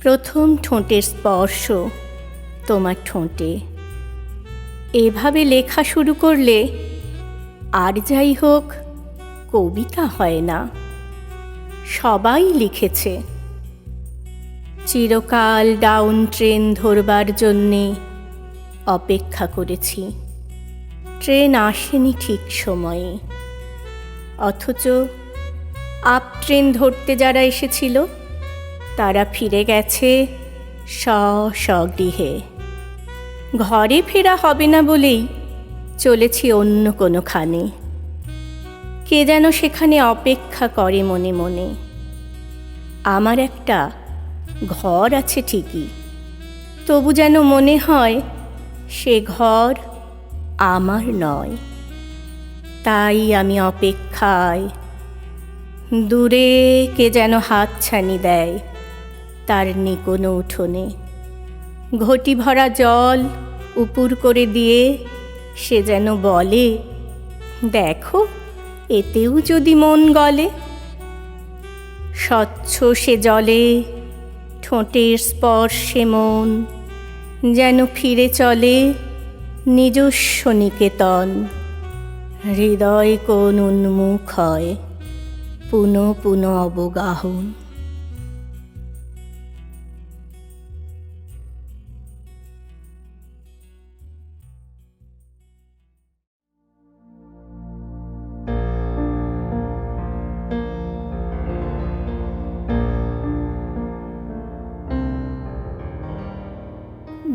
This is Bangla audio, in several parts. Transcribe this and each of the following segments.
প্রথম ঠোঁটের স্পর্শ তোমার ঠোঁটে। এভাবে লেখা শুরু করলে আর যাই হোক, কবিতা হয় না। সবাই লিখেছে। চিরকাল ডাউন ট্রেন ধরবার জন্যে অপেক্ষা করেছি। ট্রেন আসেনি ঠিক সময়ে। অথচ আপ ট্রেন ধরতে যারা এসেছিল তারা ফিরে গেছে স্ব স্বগৃহে ঘরে ফেরা হবে না বলেই চলেছি অন্য কোনোখানে। কে যেন সেখানে অপেক্ষা করে মনে মনে। আমার একটা ঘর আছে ঠিকই, তবু যেন মনে হয় সে ঘর আমার নয়। তাই আমি অপেক্ষায়, দূরে কে যেন হাতছানি দেয়। তার নিকোনো উঠোনে। ঘটি ভরা জল উপুর করে দিয়ে সে যেন বলে, দেখো, এতেও যদি মন গলে। স্বচ্ছ সে জলে ঠোঁটের স্পর্শে মন যেন ফিরে চলে নিজস্ব নিকেতন। হৃদয় কোন উন্মুখ হয়, পুনঃ পুনঃ অবগাহন।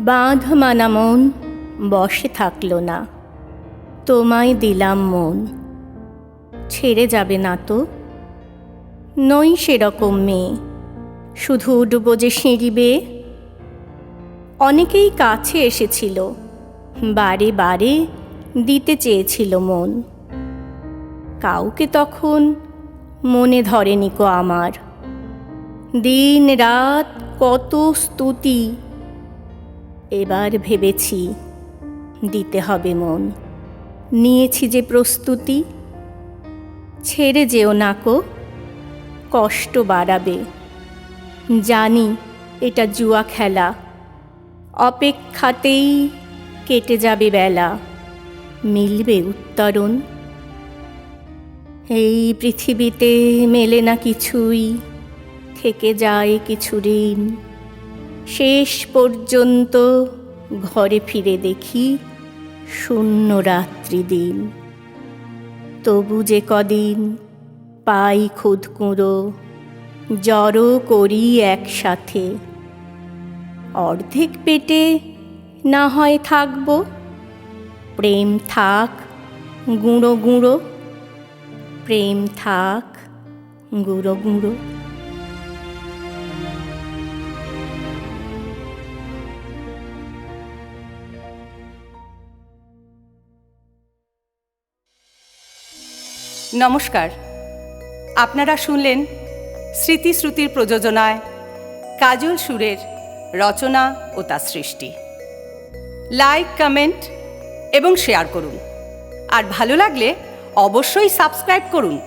বাঁধ মানা মন বসে থাকল না। তোমায় দিলাম মন। ছেড়ে যাবে না তো? নই সেরকম মেয়ে। শুধু উঠবো যে সিঁড়ি বেয়ে অনেকেই কাছে এসেছিল। বারে বারে দিতে চেয়েছিল মন। কাউকে তখন মনে ধরেনি কো আমার। দিন রাত কত স্তুতি এবার ভেবেছি দিতে হবে মন। নিয়েছি যে প্রস্তুতি, ছেড়ে যেও নাকো কষ্ট বাড়াবে। জানি এটা জুয়া খেলা, অপেক্ষাতেই কেটে যাবে বেলা। মিলবে উত্তরণ? এই পৃথিবীতে মেলে না কিছুই, থেকে যায় কিছু ঋণ। শেষ পর্যন্ত ঘরে ফিরে দেখি শূন্য রাত্রি দিন। তবু যে কদিন পাই খুদকুঁড়ো জড়ো করি একসাথে। অর্ধেক পেটে না হয় থাকব, প্রেম থাক গুঁড়ো গুঁড়ো, প্রেম থাক গুঁড়ো গুঁড়ো। নমস্কার। আপনারা শুনলেন স্মৃতিশ্রুতির প্রযোজনায় কাজল সুরের রচনা ও তার সৃষ্টি। লাইক কমেন্ট এবং শেয়ার করুন। আর ভালো লাগলে অবশ্যই সাবস্ক্রাইব করুন।